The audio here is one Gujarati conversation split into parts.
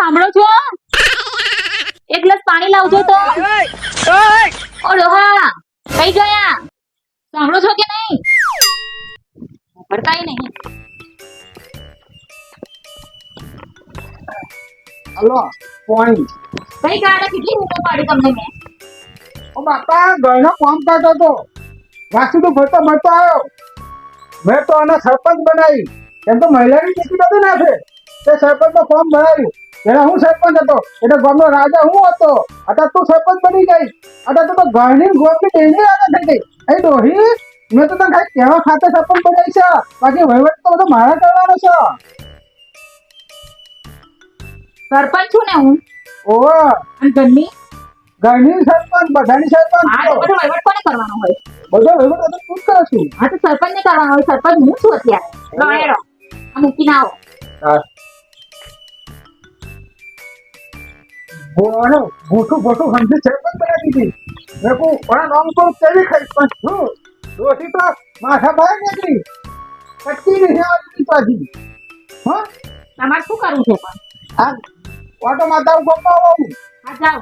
સાંભળો છો? એક ગ્લાસ પાણી લાવજો તો. ઓ ડોહા કઈ ગયા? સાંભળો છો કે નહીં? ભડકાઈ નહીં. હલો પાણી. કઈ ગાડા કેટલી ઊંઘો પાડી તમને મેં? ઓ બાપા ઘરનો કામ કાઢો તો. વાસુ તો ભરતો ભરતો આવ્યો. મેં તો આને સરપંચ બનાવી. એમ તો મહિલાની ટિકિટ હતી નાખે તે સરપંચનો ફોર્મ ભરાયું. ત્યારે હું સરપંચ હતો. એટલે ગામનો રાજા હું હતો. અત્યારે તું સરપંચ બની ગઈ. અત્યારે તું તો ઘરની ગોમની ડેલી રાજા થઈ ગઈ. એ ડોહી મેં તો તને ખાલી કહેવા ખાતે સરપંચ બનાવી છે. બાકી વહીવટ તો બધો મારા કરવાનો છે. સરપંચ છું ને હું? ઓ અને ઘરની? ઘરની સરપંચ બધાની સરપંચ આ બધો વહીવટ કોને કરવાનો હોય? બધો વહીવટ તો તું કરે છું. આ તો સરપંચ ને કરવાનો હોય. સરપંચ હું છું અત્યારે. લો હેડો. આ મૂકીને આવો. બોલો મોટું મોટું સમજી પણ બનાવી દીધી મેં કહું પણ નામ તો કેવી ખાઈ? પણ શું? રોટી તો માથા ભાઈ નીકળી. કચ્ચી નહીં આવતી પાછી. હા? તમારે શું કરવું છે પણ? આ ઓટો માતા હું ગમવા આવું આ જાઓ.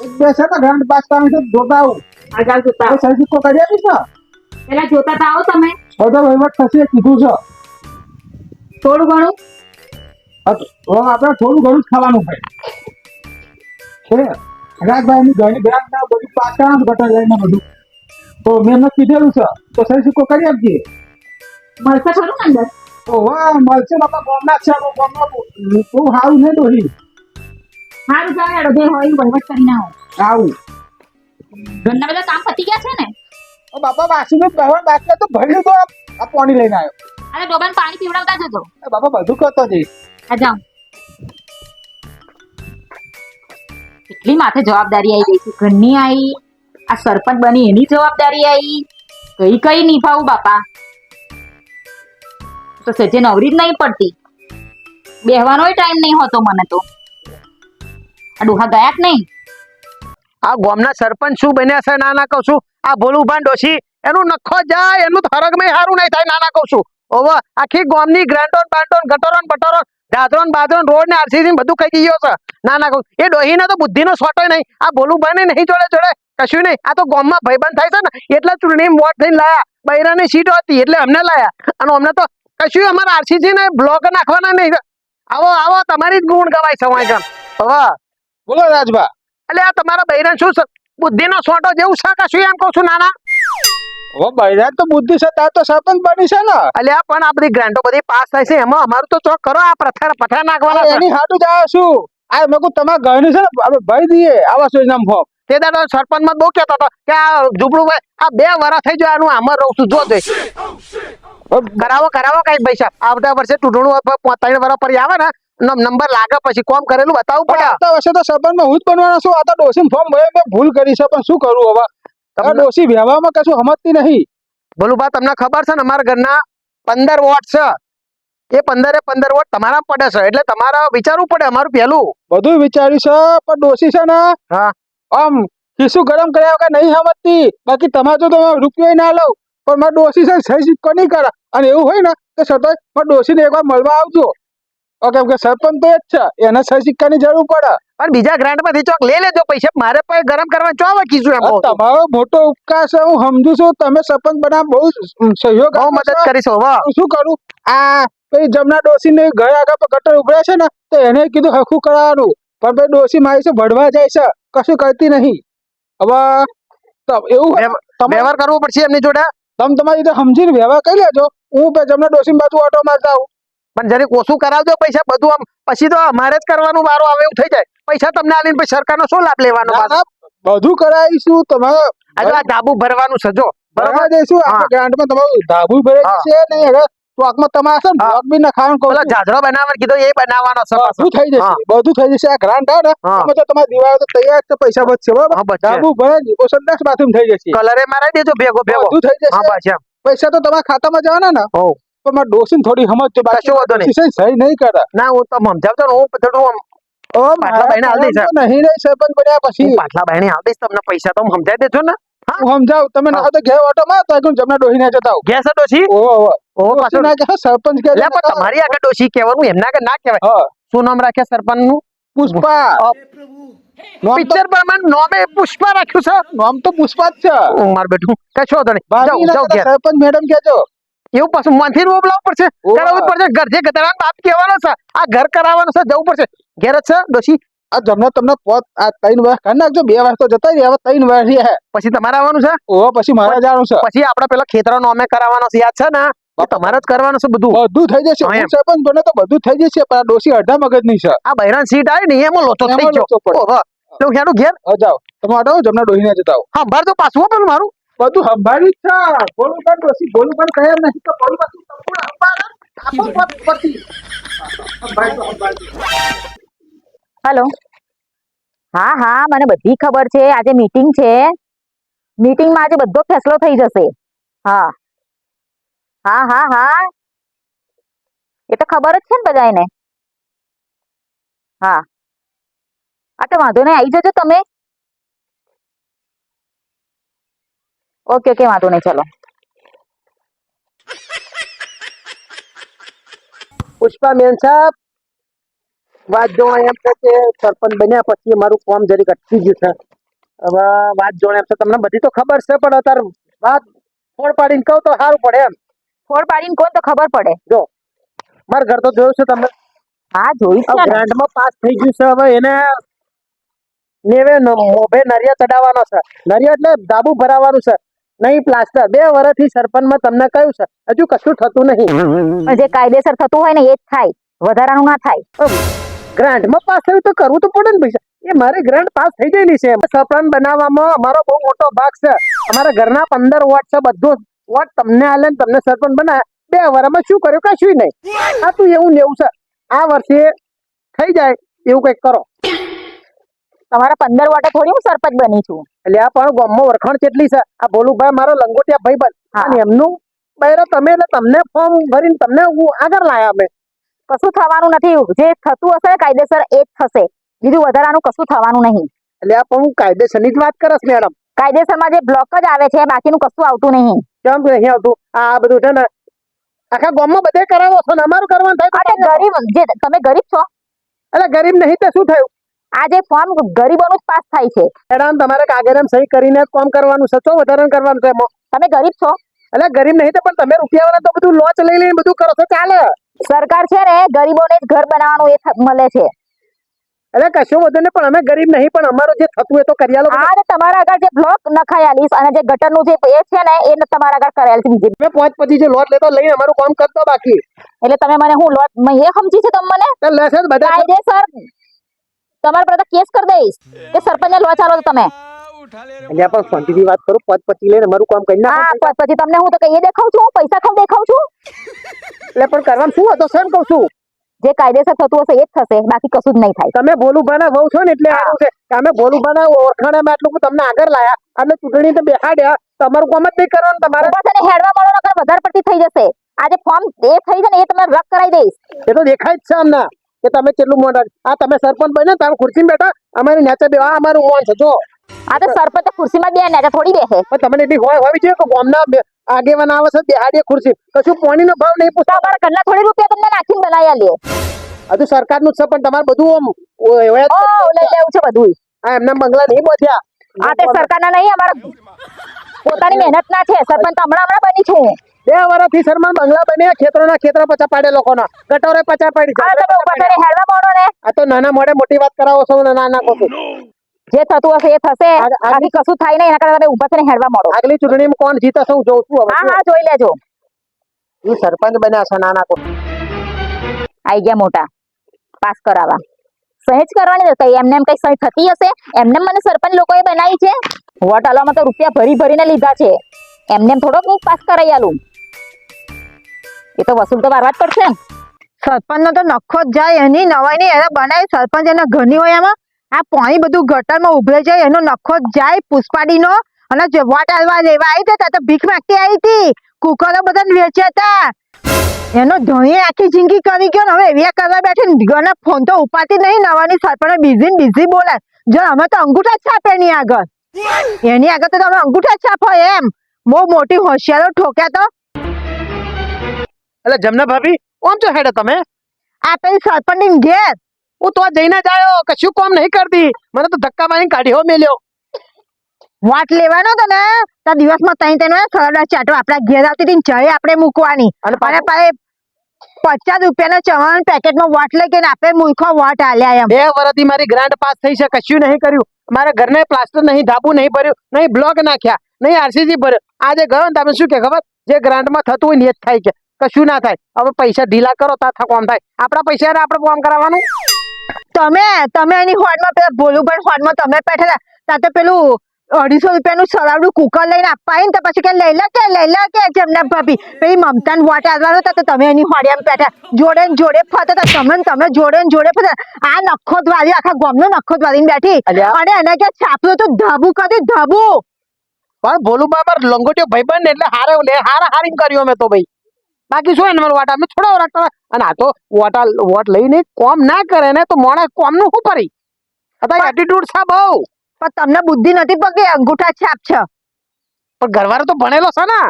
એક બે છે ને ગ્રાન્ડ પાસ કામ છે જોતા આવું આ જાઓ જોતા તો આવો સહી સિક્કો કરી આપીશ પેલા જોતા તો આવો તમે. બધો વહીવટ થશે કીધું છે. થોડું ઘણું? હા આપણે થોડું ઘણું જ ખાવાનું ભાઈ. છે રાજભાઈની ઘણી ગ્રાન્ટ ના બધું કરવાનું ગટર લઈને બધું. તો મેં એમને કીધેલું છે. તો સહી સિક્કો કરી આપજે. મળશે ખરું ને અંદર? ઓ વાહ મળશે બાપા ગોમના છે અમે ગોમના બહુ સારું નહીં દોહી સારું જાઓ હેડો હોય વહીવટ કરીને આવો. આવું. ઘરના બધા કામ પતી ગયા છે ને? ઓ બાપા વાસીનું પહેરણ બાકી તો ભર્યું તો આ પાણી લઈને આવ્યો. અને ડોબાને પાણી પીવડાવતા એ બાપા બધું કરતો જઈશ આ જાઓ. કેટલી માથે જવાબદારી આવી ગઈ છે. ઘરની આવી આ સરપંચ બની એની જવાબદારી આવી કઈ કઈ નિભાવું બાપા? તો સજે નવરી જ નહીં પડતી. બેહવાનો ટાઈમ નહીં હોતો મને તો. આ ડોહા ગયા જ નહીં? આ ગામના સરપંચ શું બન્યા છે નાના કહું છું. આ ભોલુભાન ડોશી, એનું નખો જાય, એનું થરગમાં સારું નહીં થાય નાના કહું છું. ઓવે, આખી ગામની ગ્રાન્ડોન બાન્ટોન, ગટરોન, બટરોન દાદરોન બાદરોન રોડ ને આરસીસી બધું કહી ગયો છે ના કહું એ ડોહીને તો બુદ્ધિનો સોટો નહીં. આ ભોલુભાઈ ને નહીં જોડે જોડે. કશું નહીં. આ તો ગામમાં ભાઈબંધ થાય છે ને એટલે ચૂંટણી વોટ થઈને લાયા. બૈરાની સીટ હતી એટલે અમને લાયા. અને અમને તો કશું અમારા આરસીસી ને બ્લોક નાખવાના નહીં. આવો આવો તમારી જ ગુણ ગવાય સમાજ હવે. બોલો રાજભા. એટલે આ તમારા બૈરાન શું છે? બુદ્ધિનો સોટો જેવું છે કશું એમ કહું છું નાના? બૈરાજ તો બુદ્ધિ છે તો સરપંચ બની છે ને. એટલે પણ આ બધી ગ્રાન્ટો બધી પાસ થાય છે. એમાં અમારું તો ચોક કરો આ પથ્થર પથ્થર નાખવાના એની હાટું જ આવ્યો છું. આ મેં કહું તમારા ઘરની છે ને? આપણે ભરી દઈએ આવાસ યોજના ફોર્મ. તે દાડો સરપંચમાં બહુ કહેતો હતો કે આ ઝૂંપડું આ બે વરા થઈ જાય આનું આમાં રહું છું જો તે કરાવો કરાવો કઈ પૈસા. આવતા વર્ષે ચૂંટણું ત્રણ વરા પર આવે ને નંબર લાગે પછી કોમ કરેલું બતાવવું પડે. આવતા વર્ષે તો સરપંચમાં હું જ બનવાનો છું. આ તો ડોસી ફોર્મ ભરે મેં ભૂલ કરી છે પણ શું કરું હવે? તમને- ડોસી વ્યવહારમાં કશું સમજતી નહીં. બોલું બા તમને ખબર છે ને અમારા ઘરના પંદર વોટ છે. એ પંદરે પંદર વોટ તમારા પડે છે એટલે તમારે વિચારવું પડે અમારું પહેલું બધું વિચાર્યું છે પણ ડોસી છે ને હા. આમ ખિસ્સું ગરમ કર્યા વગર નહીં સમજતી. બાકી તમારે તો તમે રૂપિયો ના લઉં પણ મારે ડોસી છે સહી સિક્કો નહીં કરે. અને એવું હોય ને તો સતત મારે ડોસીને એકવાર મળવા આવજો. ઓકે કે સરપંચ તો જ છે. એને સહી સિક્કાની જરૂર પડે. પણ બીજા ગ્રાન્ટમાંથી ચોક લઈ લેજો પૈસા. મારે પણ ગરમ કરવા ચો કીધું એમ. તમારો મોટો ઉપકાર છે. હું સમજુ છું. તમે સરપંચ બનાવ બહુ સહયોગ બહુ મદદ કરીશ હવે શું કરું? આ પેલી જમના ડોસી ને ઘર આગળ પર ગટર ઉભર્યા છે ને તો એને કીધું હરખું કરાવવાનું પણ ભાઈ ડોસી મારી છે ભડવા જાય છે. કશું કરતી નહીં. હવે એવું વ્યવહાર કરવો પડશે એમની જોડે. તમે તમારી રીતે સમજીને વ્યવહાર કરી લેજો. હું જમના ડોસી બાજુ ઓટો મારતા આવું. પણ જરીક ઓછું કરાવજો પૈસા બધું આમ પછી તો અમારે જ કરવાનું વારો આવે એવું થઈ જાય. પૈસા તમને આલીને પછી સરકારનો શું લાભ લેવાનો ના? ના, બધું કરાવીશું તમારે આ આ ધાબુ ભરવાનું સજો બરોબર? હા. આપણે ગ્રાન્ટમાં તમારું ધાબુ ભરે છે નહીં હવે ચોકમાં તમારે છે ને બ્લોક બી નખાવાનું કહું જાજરો બનાવવાનું કીધું એ બનાવવાનો છે. બધું થઈ જશે બધું થઈ જશે. આ ગ્રાન્ટ આવે ને હા. તો તમારી દિવાળો તો તૈયાર છે પૈસા બચશે બરાબર? હા ધાબુ ભરે જ ઓ બાથરૂમ થઈ જશે. કલરે મારા દેજો ભેગો ભેગો. બધું થઈ હા જશે પૈસા તો તમારા ખાતામાં જવાના ને. હોવ. પણ મારા ડોસીને થોડી સમજ કશો વાંધો નહીં. સહી નહીં કરે. ના હું તો સમજાવતો ને હું થોડું આમ પાટલા ભાઈને હાલ દઈશ. નહીં નહીં સરપંચ બન્યા પછી. પાટલા ભાઈને આલ દઈશ તમને પૈસા તો સમજાવી દેજો ને. હું. તમે ના તો ઘેર ઓટો માં તો જમના ડોહી ના જતા ગેસ ડોશી? ઓ ઓ ઓ. પાછો. ના કહે સરપંચ કહે એટલે પણ તમારી આગળ ડોશી કહેવાનું એમના આગળ ના કહેવાય. શું નામ રાખે સરપંચનું પુષ્પા પિક્ચર પ્રમાણે નોમે પુષ્પા રાખ્યું છે. નામ તો પુષ્પા જ છે. મારું બેઠું કશો છો નહીં. જાઓ જાઓ સરપંચ મેડમ કહેજો. એવું પાછું મનથી બોલાવવું પડશે. કરાવવું પડશે. ઘર જે ગધેડાનો બાપ કહેવાનો છે. આ ઘર કરાવવાનું છે જવું પડશે. ઘેર છે ડોશી. આ જમનો તમને પોત આ ત્રણ વર્ષ કરી નાખજો. બે વર્ષ તો જતા રહ્યા ત્રણ વર્ષ રહ્યા. પછી તમારે આવવાનું છે? ઓ પછી મારે જવાનું છે. પછી આપડે પેલા ખેતરો નોમે કરાવવાનો છે યાદ છે ને? તમારે જ કરવાનું છે બધું. બધું થઈ જશે. સરપંચ બને તો બધું થઈ જશે પણ આ ડોશી અડધા મગજની છે. આ બૈરાન સીટ આવી ને એમાં લોચો થઈ ગયો. તો હેડું ઘેર? જાઓ. તમે આટો જમના ડોહીને જતા હા બાર તો પાછું પેલું મારું. બધું સંભાળ્યું જ છે. બોલું પણ ડોશી બોલું પણ તૈયાર નથી. તો બોલું પાછું સંપૂર્ણ. હેલો. હા હા, મને બધી ખબર છે. આજે મીટિંગ છે. મીટિંગમાં આજે બધો ફેસલો થઈ જશે. હા. હા હા હા. એ તો ખબર જ છે ને બધાને હા. હા, તો વાંધો નહીં, આવી જજો તમે. ઓકે ઓકે વાંધો નહીં ચલો. પુષ્પા મેન સાહેબ વાત જોવા એમ છે કે સરપંચ બન્યા પછી મારું કામ જરીક અટકી ગયું છે. હવે વાત જોવા એમ છે તમને બધી તો ખબર છે પણ અત્યારે વાત ફોડ પાડીને કહું તો સારું પડે એમ. ફોડ પાડીને કોણ તો ખબર પડે. જો મારા ઘર તો જોયું છે તમે હા જોયું છે ગ્રાન્ડમાં પાસ થઈ ગયું છે હવે એને નેવે મોભે નરિયા ચડાવવાનો છે. નરિયા એટલે ધાબુ ભરાવાનું છે. નહીં પ્લાસ્ટર. બે વર્ષથી સરપંચમાં તમને કહ્યું છે હજુ કશું થતું નહીં. જે કાયદેસર થતું હોય ને એ જ થાય. વધારાનું ના થાય. ગ્રાન્ટમાં પાસ થયું તો કરવું તો પડે ને પૈસા. એ મારે ગ્રાન્ટ પાસ થઈ ગયેલી છે. સરપંચ બનાવવામાં અમારો બહુ મોટો ભાગ છે. અમારા ઘરના પંદર વોટ છે બધું વોટ તમને આલે ને તમને સરપંચ બનાવે. બે વર્ષમાં શું કર્યું? કશું નહીં. આ તું એવું ને એવું છે. આ વર્ષે થઈ જાય એવું કંઈક કરો. તમારા પંદર વોટે થોડી હું સરપંચ બની છું. એટલે આ પણ ગામમાં વરખાણ કેટલી છે. આ ભોલુભાઈ મારો લંગોટિયા ભાઈ બન અને એમનું બહેરો તમે એટલે તમને ફોર્મ ભરીને તમને હું આગળ લાયા અમે કશું થવાનું નથી. જે થતું હશે કાયદેસર એ જ થશે. બીજું વધારાનું કશું થવાનું નહીં. એટલે આ પણ હું કાયદેસરની જ વાત કરસ મેડમ. કાયદેસરમાં જે બ્લોક જ આવે છે બાકીનું કશું આવતું નહીં. કેમ કે નહીં આવતું? આ બધું છે ને આખા ગામમાં બધે કરાવો છો ને અમારું કરવાનું થાય ગરીબ જે તમે ગરીબ છો? એટલે ગરીબ નહીં તો શું થયું? આ જે ફોર્મ ગરીબોનું જ પાસ થાય છે. મેડમ તમારે કાગળ સહી કરીને કોમ કરવાનું છે. વધારણ વધારે કરવાનું છે તમે ગરીબ છો? એટલે ગરીબ નહીં તો પણ તમે રૂપિયાવાળા તો બધું લોચ લઈ લઈને બધું કરો છો. ચાલે. સરકાર છે ને ગરીબોને જ ઘર બનાવવાનું એ મળે છે. એટલે કશું વધુ ને પણ અમે ગરીબ નહીં પણ અમારું જે થતું એ તો કરી આલો આ તમારા આગળ જે બ્લોક નખાયાલીસ અને જે ગટરનું જે એ છે ને એ તમારા આગળ કરાયેલ છે બીજી મેં પાંચ પછી જે લોટ લેતો લઈને અમારું કામ કરતો બાકી. એટલે તમે મને હું લોટ એ સમજી છે તમે મને? કાયદેસર તમારા પર કેસ કરી દઈશ. કે સરપંચને લોચારો છો તમે. એટલે પણ શાંતિથી વાત કરો પદ પછી લઈને મારું કામ કરી નાખો. હા પદ પછી તમને હું તો કહીએ દેખાઉં છું પૈસા ખાવ દેખાઉં છું. એટલે પણ કરવાનું શું હતો સર કહું છું. જે કાયદેસર થતું હશે એ જ થશે બાકી કશું જ નહીં થાય. તમે ભોલુભાના વહુ છો ને એટલે આવું છે. તમે ભોલુભાના ઓળખાણામાં આટલું તમને આગળ લાયા એટલે ચૂંટણી તો બેહાડ્યા. તમારું કામ જ નહીં કરવાનું તમારે. બસ એને હેડવા મળો નકર વધારે પડતી થઈ જશે. આજે ફોર્મ એ થઈ છે ને એ તમને રદ કરાવી દઈશ. એ તો દેખાય જ છે અમને કે તમે કેટલું મોટા આ તમે સરપંચ બને તમે ખુરશીમાં બેઠા? અમારી નેચે બે આ અમારું મોન છે જો. આ તો સરપંચ ખુરશીમાં બે ને થોડી બેસે પણ તમને એટલી હોય હોવી જોઈએ કે ગામના આગેવાન આવે છે બેહાડીએ ખુરશી. કશું પાણીનો ભાવ નહીં પૂછતા અમારા ઘરના થોડી રૂપિયા તમને નાખીને બનાવ્યા લે. હજુ સરકારનું છે પણ તમારે બધું આમ ઓ- એવા જ- ઓ લઈ લેવું છે બધું આ એમના બંગલા નહીં બોધ્યા. આ તે સરકારના નહીં અમારા પોતાની મહેનત ના છે. સરપંચ તો હમણાં હમણાં બની છું બે વર્ષથી શર્મા બંગલા બન્યા ખેતરોના ખેતરા પચા પાડે લોકોના. ગટોરે પચા પાડી આ તો નાના મોડે મોટી વાત કરાવો છો નાના છો. જે થતું હશે એ થશે. આ- આ- કશું થાય નહીં એના કરતા ઊભા થઈને હેડવા મળો આગલી ચૂંટણીમાં કોણ જીતે છે હું જોઉં છું હવે. હા હા જોઈ લેજો. એ સરપંચ બન્યા છે નાના કહો આઈ ગયા મોટા. પાસ કરાવવા. સહેજ કરવાની નથી. એમને એમ કઈ સહી થતી હશે? એમને મને સરપંચ લોકોએ બનાવી છે. વોટ આલવામાં તો રૂપિયા ભરી ભરીને લીધા છે. એમને એમ થોડોક હું પાસ કરાવી આલું. એ તો વસૂલ તો વારવા જ પડશે ને. સરપંચ નો તો નખો જ જાય, એની નવાઈ ની એને બનાવી, સરપંચ એના ઘરની હોય એમાં. આ પાણી બધું ગટરમાં ઉભરે જાય એનો નખો જ જાય પુષ્પાડી નો અને જવાટ વાટ આલવા લેવા આવી હતી તો ભીખ માંગતી આવી હતી. કુકરો બધા વેચ્યા હતા. એનો ધણી આખી જિંદગી કરી ગયો ને, હવે એવી કરવા બેઠી ને ફોન તો ઉપાતી નહીં નવાની સરપંચ બીઝી ને બીઝી બોલે જો અમે તો અંગૂઠા છાપે એની આગળ. એની આગળ તો તમે અંગૂઠા છાપો એમ. બહુ મોટી હોશિયારો ઠોક્યા તો. એટલે જમના ભાભી કોણ છો હેડે તમે? આ પેલી સરપંડી ઘેર. હું તો જઈને જ આવ્યો કશું કોમ નહીં કરતી. મને તો ધક્કા મારીને કાઢ્યો મેલ્યો. વાટ લેવાનો તો ને તો દિવસમાં તઈ ત્રણ સરડા ચાટો આપણા ઘેર આવતી હતી જઈ આપણે મૂકવાની. અને પાસે પચાસ રૂપિયાના ચવાણ પેકેટમાં વોટ લઈ કે આપે મૂર્ખો વોટ આલ્યા એમ. બે વર્ષથી મારી ગ્રાન્ટ પાસ થઈ છે કશું નહીં કર્યું. મારા ઘરને પ્લાસ્ટર નહીં ધાબુ નહીં ભર્યું નહીં બ્લોક નાખ્યા નહીં આરસીસી ભર્યો. આજે ગયો ને તમે શું કે ખબર? જે ગ્રાન્ટમાં થતું હોય ને એ જ થાય કે કશું ના થાય. હવે પૈસા ઢીલા કરો તા થા કોમ થાય. આપણા પૈસા આપણે કોમ કરાવવાનું? તમે તમે એની હોડમાં પેલા ભોલુભાઈ હોડમાં તમે બેઠેલા. તો પેલું અઢીસો રૂપિયાનું સરાવડું કુકર લઈને આપવા તો પછી કે લઈ લે કે લઈ લે કે જેમને ભાભી. પેલી મમતાન વોટ આવવાનો તો તમે એની હોડિયામાં બેઠા. જોડે ને જોડે ફરતા હતા તમે તમે જોડે ને જોડે ફરતા આ નખો દ્વારી આખા ગોમનો નખો દ્વારીને બેઠી અને એને કે છાપરું તો ધાબુ કરી ધાબુ. પણ ભોલું બાબર લંગોટીઓ ભાઈબંધ ને એટલે હારે હારા હારીને કર્યો અમે તો ભાઈ. બાકી શું એને વાટા અમે થોડા રાખતા અને આ તો વોટા વોટ લઈને કોમ ના કરે ને તો મોણા કોમનું શું પરી અત્યારે એટીટ્યુડ છે બહુ. પણ તમને બુદ્ધિ નથી પકડી અંગૂઠા છાપ છે. પણ ઘરવાળો તો ભણેલો છે ને.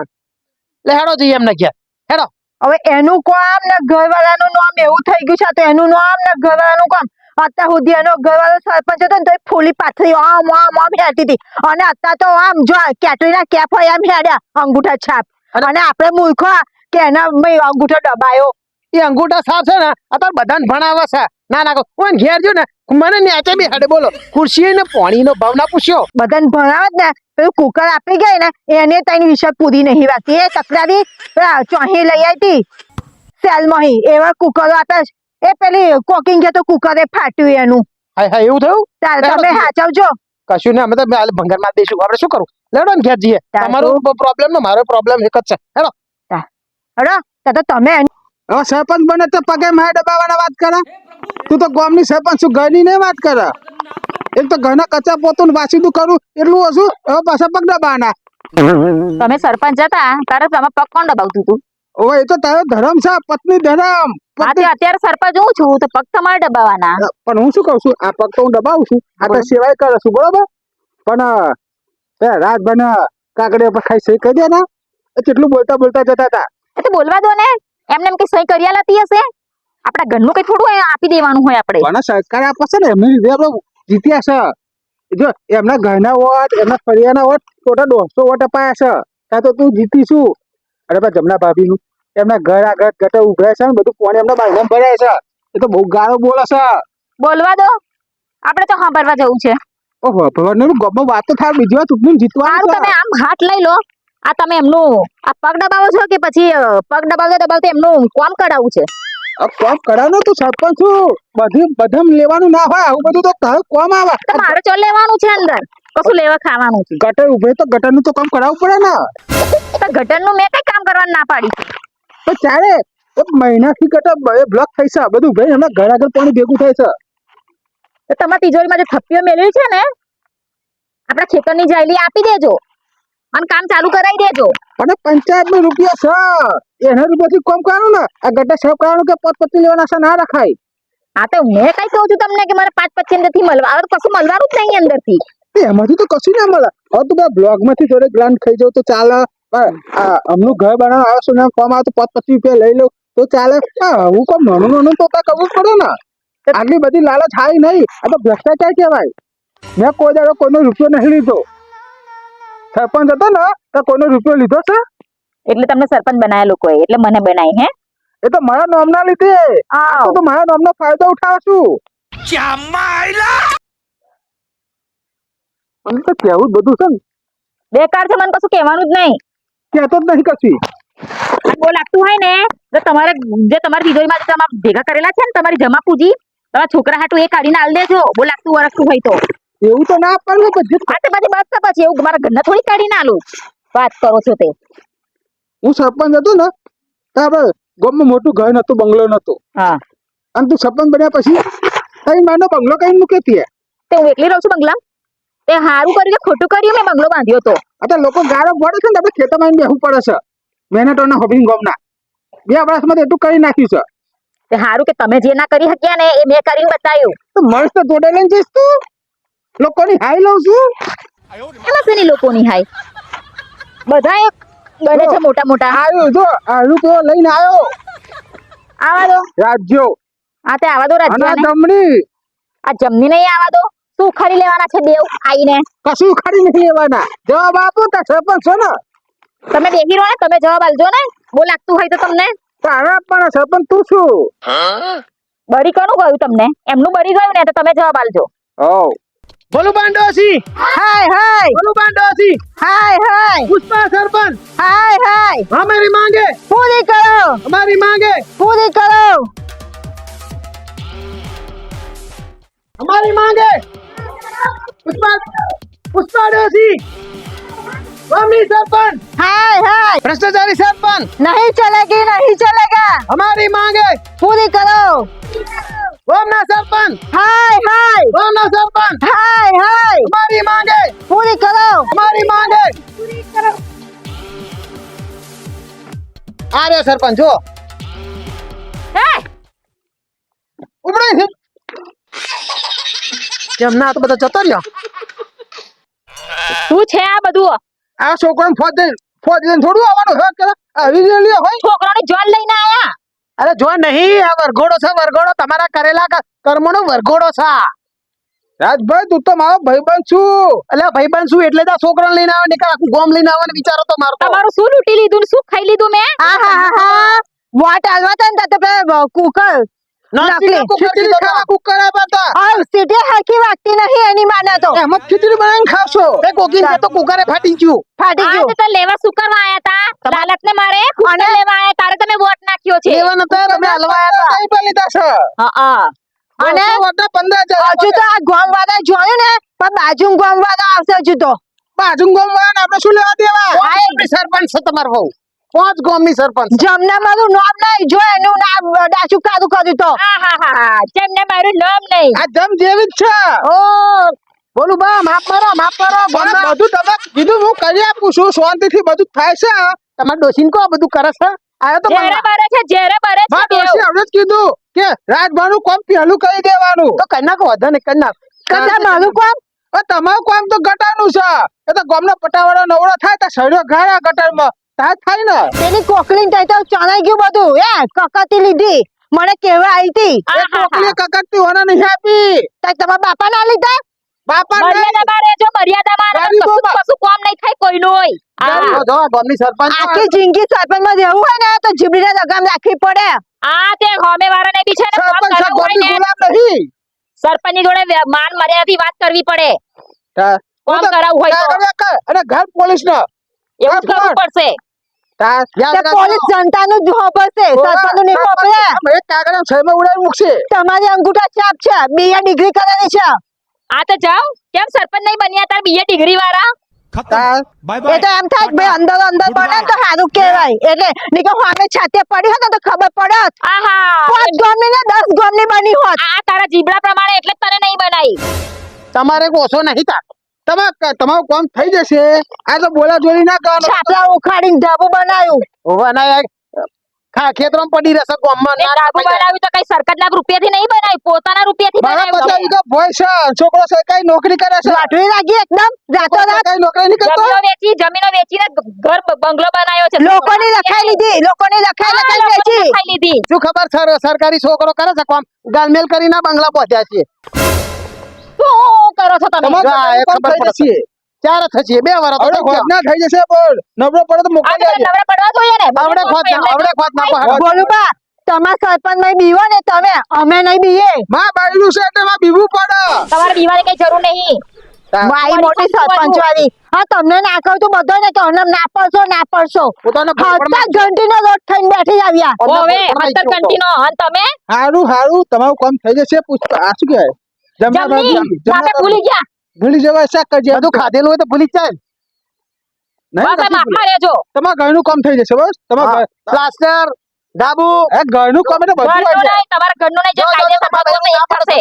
લે હેડો જઈએ એમને ઘેર. હેડો. હવે એનું કામ ને ઘરવાળાનું નામ એવું થઈ ગયું છે તો એનું નામ ને ઘરવાળાનું કામ. અત્યાર સુધી એનો ઘરવાળો સરપંચ હતો ને તો ફૂલી પાથરી આમ આમ આમ હેડતી હતી. અને અત્યાર તો આમ જો કેટરીના કેફ હોય એમ હેડ્યા અંગૂઠા છાપ. અને- અને આપણે મૂર્ખો કે એના મેં અંગૂઠો દબાયો. એ અંગૂઠા સાફ છે ને અત્યારે બધાને ભણાવે છે. ના ના હું ઘેર જો ને મને નેચે બી હડે બોલો. ખુરશી ને પાણીનો ભાવ ના પૂછ્યો. બધાને ભણાવે ને પેલું કુકર આપી ગઈ ને એને તઈને વિશે પૂરી નહીં વાતી. એ તકરારી ચોહી લઈ આવી હતી. સેલમાં એવા કુકરો આપે. એ પેલી કોકિંગ તો કુકરે ફાટ્યું એનું. હા હા એવું થયું? તાર તમે. હાચવજો. કશું ને અમે તો ભંગર ભંગારમાં દઈશું આપણે શું કરું? લેડો ને ઘેર જઈએ. તમારો પ્રોબ્લેમ ને મારો પ્રોબ્લેમ એક જ છે. હેડો. હડો તો તો તમે હવે સરપંચ બને તો પગે મારે દબાવવાના વાત કરે? તું તો ગામની સરપંચ છું ઘરની નહીં વાત કરે? એક તો ઘરના કચા પોતું વાસીદું કરું એટલું ઓછું? હવે પાછા પગ દબાવવાના તમે સરપંચ હતા તારે તમે પગ કોણ દબાવતું હતું? ઓ એ તો તારો ધર્મ છે પત્ની ધર્મ. અત્યારે સરપંચ હું છું તો પગ તમારે દબાવવાના. પણ હું શું કઉ છું આ પગ તો હું દબાવું છું. આ તો સેવાય કરું છું બરોબર? પણ રાજભાઈ કાકડી પર ખાઈ સહી કરી દે ને. કેટલું બોલતા બોલતા જતા હતા. એ તો બોલવા દો ને. એમને એમ કે સહી કરી આલાતી હશે. આપણા ઘરનું કઈ થોડું આપી દેવાનું હોય આપણે. પણ સરકાર આપે છે ને એમની લીધે જીત્યા છે. જો એમના ઘરના વોટ એમના ફરિયાના વોટ ટોટલ દોઢસો વોટ અપાયા છે. ત્યાં તો તું જીતીશું? અરે બા જમના ભાભીનું. એમના ઘર આગળ ગટર ઉભરાય છે ને બધું પાણી એમના બાયણામાં ભરાય છે. એ તો બહુ ગાળો બોલે છે. બોલવા દો. આપણે તો સાંભળવા જવું છે. ઓહો ભગવાન ગમમાં વાત તો થાય બીજી વાર ચૂંટણી જીતવાનું તમે આમ હાથ લઈ લો. આ તમે એમનું આ પગ દબાવો છો કે પછી પગ દબાવતા દબાવતા એમનું કોમ કઢાવવું છે? આ કોમ કઢાવવાનું તો સરપંચ છું. બધું બધમ લેવાનું ના હોય આવું બધું તો તારું કોમ આવે. મારે ચો લેવાનું છે અંદર. કશું લેવા ખાવાનું છે ગટર ઉભે તો ગટરનું તો કામ કરાવવું પડે ને. તો ગટરનું મેં કઈ કામ કરવાનું ના પાડી. તો ચાલે એક મહિનાથી ગટર બ્લોક થઈ છે. બધું ઉભે હમણાં ઘર આગળ પાણી ભેગું થાય છે. તો તમારી તિજોરીમાં જે થપ્પીઓ મેળવી છે ને આપણા ખેતરની જાયલી આપી દેજો. અને કામ ચાલુ કરાવી દેજો. અને પંચાયત નો રૂપિયા છે. એના રૂપિયાથી કોમ કરવાનું ને? આ ગટર સાફ કરવાનું કે પદ પત્તી લેવાના આશા ના રખાય. હા તો મેં કઈ કહું છું તમને કે મારે પાંચ પચીસ અંદરથી મળવા હવે કશું મળવાનું જ નહીં અંદરથી એમાંથી તો કશું ના મળે. હવે તો બધા બ્લોગમાંથી થોડે ગ્રાન્ટ ખાઈ જાવ તો ચાલે. અમનું ઘર બનાવવા આવશો ને કોમ આવે તો પોત પચીસ રૂપિયા લઈ લઉં તો ચાલે. હું કોમ નાનું નાનું તો કરવું પડે ને. આટલી બધી લાલચ હાઈ નહીં. આ તો ભ્રષ્ટાચાર કહેવાય. મેં કોઈ દાડો કોઈનો રૂપિયો નહીં લીધો. સરપંચ હતો ને તો કોઈનો રૂપિયો લીધો છે? એટલે તમને સરપંચ બનાયા લોકોએ એટલે મને બનાવી હે. એ તો મારા નામના લીધે. આ તો મારા નામનો ફાયદો ઉઠાવું છું મને તો કેવું બધું છે ને. બેકાર છે મને કશું કહેવાનું જ નહીં. કહેતો જ નહીં કશું. બહુ લાગતું હોય ને તો તમારે જે તમારી જે તમારે ભેગા કરેલા છે ને તમારી જમા પૂજી તમારા છોકરા હાટું એ કાઢીને આલ દેજો. બહુ લાગતું વરસતું હોય તો. એવું તો ના આપવાનું બધું જે આ તો બસ તો પછી એવું મારા ઘરના થોડી કાઢીને આલું વાત કરો છો તે. હું સરપંચ હતો ને તો ગામમાં મોટું ઘર નતું બંગલો નતો હા. અને તું સરપંચ બન્યા પછી કઈ માનો બંગલો કઈ મૂકે ત્યાં તે હું એકલી રહું છું બંગલા? તે હારું કર્યું કે ખોટું કર્યું મેં બંગલો બાંધ્યો તો? અત્યારે લોકો ગાળો પડે છે ને આપણે ખેતરમાં બેહવું પડે છે. મહેનતોના હોબિંગ ગામના. બે વર્ષમાં તો એટલું કરી નાખ્યું છે. તે હારું કે તમે જે ના કરી શક્યા ને એ મેં કરીને બતાવ્યું તો મસ્ત જોડે લઈને જઈશ તું. લોકોની હાય લઉં છું. એમાં શેની લોકોની હાય બધા એક બને છે મોટા મોટા. આવ્યો જો આલુ કેવો લઈને આવ્યો. આવા દો. રાજ્યો. આ તે આવા દો રાજ્યો આ જમણી. આ જમણી નહીં આવા દો. શું ખરી લેવાના છે દેવ આઈને? કશું ખરી નહીં લેવાના. જવાબ આપો તો સરપંચ છો ને. તમે દેખી રહો ને તમે જવાબ આલજો ને. બહુ લાગતું હોય તો તમને. તારે આપવાના સરપંચ તું છું. બળી કોનું ગયું તમને? એમનું બળી ગયું ને તો તમે જવાબ આલજો હવ. બોલું બાંડોસી હાય હાય બોલું બાંડોસી હાય હાય પુષ્પા સરપંચ હાય હાય हमारी मांगे પૂરી કરો हमारी मांगे પૂરી કરો हमारी मांगे पुष्पा पुष्पा डोसी स्वामी सरपंच હાય હાય भ्रष्टाचारी सरपंच નહીં ચલેગી નહીં ચલેગા हमारी मांगे પૂરી ओम नमः सरपंच हाय हाय। ओम नमः सरपंच हाय हाय। हमारी मांगे। पूरी करो। हमारी मांगे। पूरी करो। आ रहे सरपंच हो। उमड़े से जब ना तो बता चतर जा तू छे आ बदू आ छोकरा फोड़ दे फोड़ दे थोड़ू आवानो हक करा। अभी ले लिया होई ने जल लेना आया। અરે જો નહીં આ વરઘોડો છે વરઘોડો તમારા કરેલા કર્મો કર્મોનો વરઘોડો છે. રાજભાઈ તું તો મારો ભાઈબંધ છું. એટલે ભાઈબંધ છું એટલે તો છોકરો લઈને આવે ને આખું ગોમ લઈને આવવાનો વિચારો તો. મારતો તમારું શું લૂટી લીધું શું ખાઈ લીધું મેં? હા હા હા વોટ આલવા તા ને તો કુકર. હરખી વાગતી નહીં એની માને તો. એમાં ખીચડી બનાવીને ખાશો એ કોકીન કે તો કુકરે ફાટી ગયું. ફાટી આ ગયું. તો લેવા શું કરવા આયા તા? લાલચ ને મારે અને? લેવા આયા તારે તમે વોટ નાખ્યો છે. લેવા નતા તમે હલવાયા હતા કઈ પર લીધા છે. હા હા. અને? દોઢસો પંદર હજાર હજુ તો આ ગોમ જોયું ને પણ બાજુ ગોમ વાળા આવશે હજુ તો. બાજુ ગોમ વાળાને આપણે શું લેવા દેવા? સરપંચ છે તમારો પાંચ ગામની સરપંચ. જમના મારું નામ નહીં જો એનું નામ ડાચું કાદું કર્યું તો હા હા હા હા. જેમને મારું નામ નહીં. આ જમ જેવી જ છે. ઓ બોલું બા માફ કરો માફ કરો બધું તમે કીધું હું કરી આપું છું. શાંતિથી બધું થાય છે તમારે ડોશીન કો આ બધું કરે છે? આયો તો જેરે બરે છે જેરે બરે છે મારા બેવ. હવે જ કીધું કે રાજભાનું કોમ પહેલું કરી દેવાનું. તો કઈ નાખો વધો ને કઈ નાખ. કદા મારું કોમ? તમારું કોમ તો ગટાનું છે. એ તો ગામનો પટાવાળો નવરો થાય તો સડ્યો ગાળા ગટારમાં. તાર થાય ને? તેની કોકલીન તો ચણાઈ ગયું બધું. એ કકતી લીધી. મને કેવા આવી હતી. એ કોકલી કકડતી હોના નહીં આપી. તો તમારા બાપા ના લીધા? બાપા મર્યાદામાં રહેજો મર્યાદામાં અને કશું ગરીબોમાં. કશું કામ નહીં થાય કોઈનું જો, હા. જો આ ગામની સરપંચ આખી જિંદગી સરપંચમાં રહેવું હોય ને તો જીબડીને લગામ રાખવી પડે. આ તે હોમે વાળાને બી છે ને સરપંચ કરવું હોય ને. જોડે માન મર્યાદાથી વાત કરવી પડે. કોમ હોય તો. અને ઘર પોલીસ નો એવું જ કરવું પડશે. પોલીસ જનતાનું જ હોપરશે સરપંચનું નહીં હોપરે એક કાગળ છયમાં ઉડાવી મૂકશે. તમારી અંગૂઠા છાપ છે. બીએ ડિગ્રી કરેલી છે. આ તો જાવ કેમ સરપંચ નહીં બન્યા તાર બીએ ડિગ્રી વાળા એ તો એમ થાય ભાઈ અંદર અંદર બને તો સારું કહેવાય. એટલે કે સામે છાતે પડી હોત તો ખબર પડત. આહા. પાંચ ગામની ને દસ ગામની બની હોત. આ તારા જીબડા પ્રમાણે એટલે જ તને નહીં બનાવી. તમારે ઓછો નહીં તાર. તમાર કામ થઈ જશે. આ તો બોલા જોડી ના કરવાનું છાપરા ઉખાડીને ધાબુ બનાવ્યું. બનાવ્યા ના ખેતરમાં પડી રહેશે ગામમાં. ના ડાબુ બનાવ્યું તો કઈ સરકારના રૂપિયાથી નહીં બનાવ્યું? પોતાના રૂપિયાથી બનાવ્યું બધા વીઘા ભોય છે. છોકરો સરકારી નોકરી કરે છે? લાટવી લાગી એકદમ? રાતો રાત સરકારી નોકરી નહીં કરતો? જમીનો વેચી જમીનો વેચીને ઘર બંગલો બનાવ્યો છે. લોકોની લખાઈ લીધી લોકોની લખાઈ લખાઈ વેચી. લીધી. શું ખબર સર સરકારી છોકરો કરે છે કામ? ગાલમેલ કરીને બંગલા પહોંચ્યા છે. કરો છો તમે. ખબર પડશે. જશે? થશે? બે વાર હવે ઘોટના થઈ જશે પણ નબળો પડે તો મોકલી તો દેજે. પડવા જોઈએ ને. આપણે ખોટ ના આવડે ખોટ ના પહાડ. બોલું બા તમાર સરપંચ નહીં બીવો ને તમે. અમે નહીં બીએ. માં બાયલું છે એટલે માં બીવું પડે. તમારે બીવાની કઈ જરૂર નહીં. મારી મોટી સરપંચ વાળી હા તમને ના કહું તો બધો ને તો અમને ના પડશો ના પડશો. પોતાનો ઘંટી નો લોટ થઈને બેઠી આવ્યા. હવે હતર ઘંટી નો અને તમે? હારું હારું તમારું કામ થઈ જશે પૂછતા આ શું કહેવાય? બાપે ભૂલી ગયા. ભૂલી જવાય શાક કરજે. બધું ખાધેલું હોય તો ભૂલી જાય. ને. નહીં બાપે નથી માફા રહેજો તમારા ઘરનું કામ થઈ જશે બસ. તમારા પ્લાસ્ટર ડાબુ. ઘર- એ ઘરનું કામ એટલે બધું ઘરનું આવી જાય. નહીં તમારા ઘરનું નહીં જે કાયદેસર બધું નહીં થશે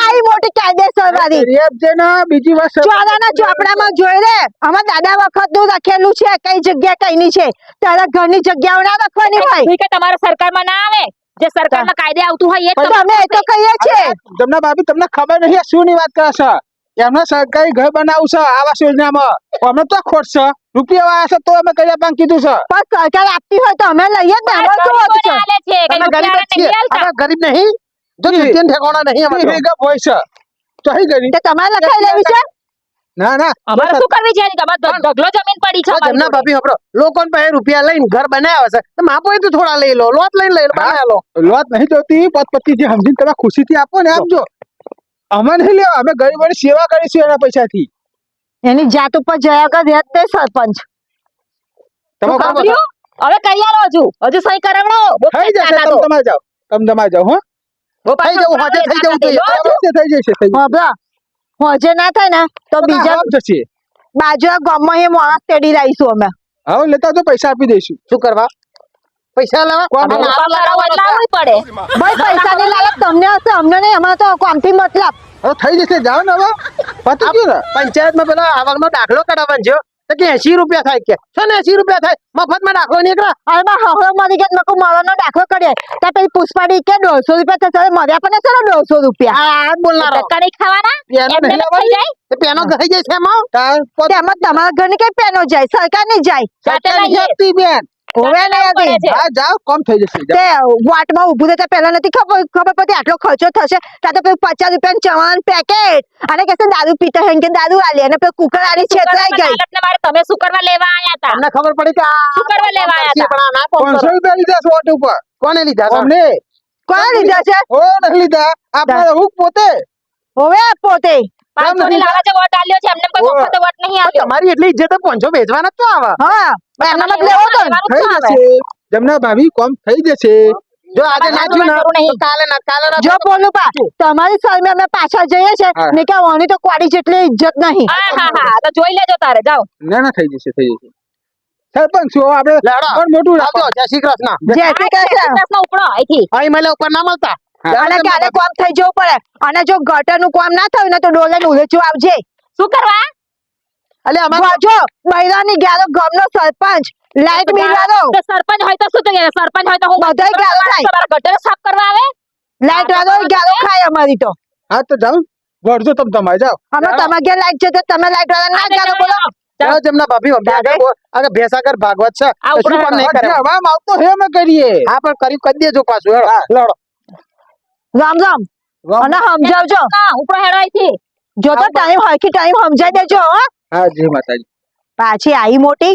આઈ મોટી કાયદેસર વાળી રેપ છે ને બીજી વાત ચોરાના ચોપડામાં જોઈ રે અમાર દાદા વખતનું લખેલું છે કઈ જગ્યા કઈ ની છે. તારા ઘરની જગ્યાઓ ના રાખવાની હોય. કે તમારા સરકારમાં ના આવે. જે સરકારમાં કાયદે આવતું હોય એ અમે એ તો કહીએ છીએ. તમને ભાભી તમને ખબર નથી આ શું ની વાત કરે છે? એમને સરકારી ઘર બનાવું છે આવાસ યોજનામાં. અમે તો ખોટ છે. રૂપિયા વાળા છે તો અમે કઈ આપવાનું કીધું છે? પણ સરકાર આપતી હોય તો અમે લઈએ જ ને. અમે શું હોતું છે. તમે ગરીબ છીએ. આપણે ગરીબ નહીં. જો ચિંતા ઠેકાણા નહીં અમારે ભેગા છે તો ગઈ ગરીબ. તમારે લખાઈ લેવી છે? ના ના. અમારે શું કરવી છે? ઢગલો જમીન પડી છે જમના ભાભી હબળો લોકો પાસે રૂપિયા લઈને ઘર બનાવ્યા છે. તો માપો તો થોડા લઈ લો. લોટ લઈને લઈ લો લોત નહીં જોતી પતપતિ જે સમજીને તમે ખુશીથી આપો ને આપજો અમે નહીં લેવા અમે ગરીબોની સેવા કરીશું એના પૈસાથી. એની જાત ઉપર જયા વગર રહેત તે સરપંચ. તમે? હવે કરી આલો હજુ. હજુ સહી કરાવડો. થઈ જશે તમે. તમારે જાઓ. તમે તમારે જાઓ હો. થઈ જવું, હાજર થઈ જવું જોઈએ. જશે થઈ જશે. હોભળો હોજે ના થાય ને તો બીજા જશે બાજુ બાજુ ગામમાં એ માણસ તેડી લાવીશું અમે. હવે લેતા તો પૈસા આપી દઈશું. શું કરવા? પૈસા લાવવા. બદલાવવી પડે. ભાઈ પૈસાની લાલચ તમને હશે અમને નહીં અમારે તો કોમથી મતલબ. હવે થઈ જશે જાઓ ને હવે. પતી ગયું ને પંચાયતમાં પેલા આવકનો દાખલો કઢાવવાનો છે કે એસી રૂપિયા થાય કે. છે ને એસી રૂપિયા થાય? મફતમાં દાખલો નીકળે અરે બા હવળો મરી ગયા મકુ મારવાનો દાખલો કરીએ. ત્યાં પછી પુષ્પાડી કે દોઢસો રૂપિયા થશે? મર્યા પણ છે દોઢસો રૂપિયા? આ બોલનારો. ધક્કા ખાવાના? પેનો એમને થઈ જાય. પેનો ઘરે જાય છે એમાં? તેમાં તમારા ઘરની કઈ પેનો જાય? સરકારની જાય. બેન. હોવે નહીં લાવવું હતી. પડે છે. હા જાઓ કોમ થઈ જશે. તે વાટમાં ઊભું રહેતા પહેલા નથી ખબર ખબર પડતી આટલો ખર્ચો થશે. તા તો પચાસ રૂપિયા ચવાન પેકેટ અને કે છે દારૂ પીતા હે કે દારૂ આલી. અને પેલું કુકર આલી છેતરાઈ ગઈ. તમે શું કરવા લેવા આયા હતા ખબર પડી કે શું કરવા લેવા આયા પાંચસો રૂપિયા લીધા ઉપર? કોને લીધા? અમને કોણ લીધા છે? ઓ નહીં લીધા. આપણે હું પોતે? હોવે પોતે. તમારી એટલી ઇજ્જત પંચો વેચવાના તો આવા. હા એનામાં જ લેવો તો ને. થઈ જશે. જમના ભાભી કોમ થઈ જશે. જો આજે નાચ્યું ને જરૂર નહીં. તો કાલે ના કાલે ના જો બોલું પા તમારી સામે અમે પાછા જઈએ છે. ને કે ઓની તો કોડી જેટલી ઇજ્જત નહીં. હા હા હા તો જોઈ લેજો તારે જાઓ. ના ના થઈ જશે થઈ જશે. સરપંચ છો આપણે પણ મોટું રાખો. જય શ્રી કૃષ્ણ. જય શ્રી કૃષ્ણ. ઉપડો અહીંથી. અહીં મને ઉપર ના મળતા. અને ક્યારે કોમ થઈ જવું પડે? અને જો ગટરનું કામ ના થયું ને તો ડોલે ઉલેચું આવજે. શું કરવા? એટલે અમારે જો. બૈરાની ગાલો ગામનો સરપંચ. લાઈટ બિલ વાળો. સરપંચ હોય તો શું કે સરપંચ હોય તો હું બધાય ગાળો ખાય. તમારા ગટર સાફ કરવા આવે? લાઈટ વાળો ગાલો ખાય અમારી તો. હા તો જાઓ. વળજો તમે તમારે જાઓ. અમે તમારે ઘેર લાઈટ છે તો તમે લાઈટ વાળા ના ગાલો બોલો. ચાલો જમના ભાભી આગળ ભેસાગર ભાગવત છે. શું પણ નહીં કરે? આવતો હે અમે કરીએ. હા પણ કરી કરી દેજો પાછું લડો રામ રામ. અને સમજાવજો. હા ઉપડો હેડો અહીંથી જો તો ટાઈમ હરખી ટાઈમ સમજાઈ દેજો હા. જી માતાજી. પાછી આઈ મોટી.